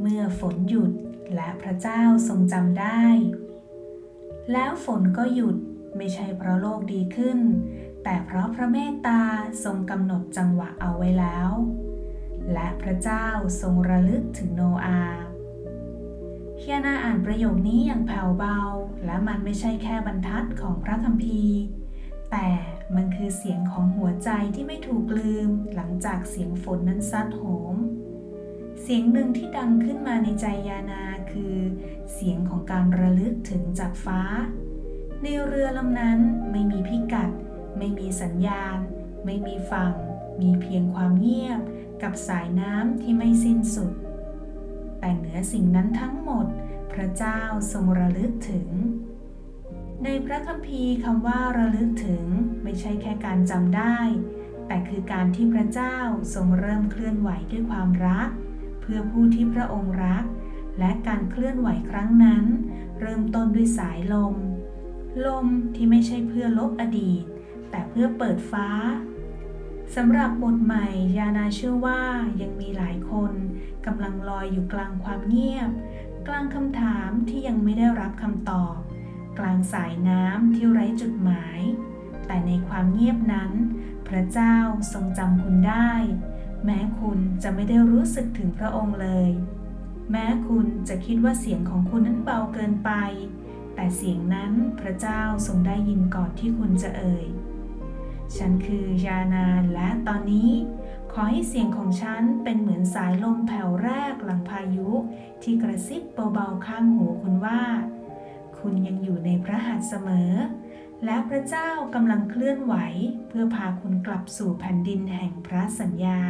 เมื่อฝนหยุดและพระเจ้าทรงจำได้ แล้วฝนก็หยุดไม่ใช่เพราะโลกดีขึ้น แต่เพราะพระเมตตาทรงกำหนดจังหวะเอาไว้แล้ว และพระเจ้าทรงระลึกถึงโนอาห์เฮียนาอ่านประโยคนี้อย่างแผ่วเบา และมันไม่ใช่แค่บรรทัดของพระคัมภีร์ แต่มันคือเสียงของหัวใจที่ไม่ถูกลืมหลังจากเสียงฝนนั้นซัดโหม เสียงหนึ่งที่ดังขึ้นมาในใจยานาคือ เสียงของการระลึกถึงจากฟ้า ในเรือลำนั้นไม่มีพิกัด ไม่มีสัญญาณ ไม่มีฝั่ง มีเพียงความเงียบกับสายน้ำที่ไม่สิ้นสุด แต่เหนือสิ่งนั้นทั้งหมด พระเจ้าทรงระลึกถึง ในพระคัมภีร์คำว่าระลึกถึงไม่ใช่แค่การจำได้ แต่คือการที่พระเจ้าทรงเริ่มเคลื่อนไหวด้วยความรัก พื่อผู้ที่พระองค์รัก และการเคลื่อนไหวครั้งนั้น เริ่มต้นด้วยสายลม ลมที่ไม่ใช่เพื่อลบอดีต แต่เพื่อเปิดฟ้าสำหรับบทใหม่ยานาเชื่อว่ายังมีหลายคนกำลังลอยอยู่กลางความเงียบ กลางคำถามที่ยังไม่ได้รับคำตอบ กลางสายน้ำที่ไร้จุดหมาย แต่ในความเงียบนั้น พระเจ้าทรงจำคุณได้ แม้คุณจะไม่ได้รู้สึกถึงพระองค์เลย แม้คุณจะคิดว่าเสียงของคุณนั้นเบาเกินไป แต่เสียงนั้นพระเจ้าทรงได้ยินก่อนที่คุณจะเอ่ย ฉันคือยานาและตอนนี้ ขอให้เสียงของฉันเป็นเหมือนสายลมแผ่วแรกหลังพายุ ที่กระซิบเบาๆข้างหูคุณว่า คุณยังอยู่ในพระหัตถ์เสมอ และพระเจ้ากำลังเคลื่อนไหว เพื่อพาคุณกลับสู่แผ่นดินแห่งพระสัญญา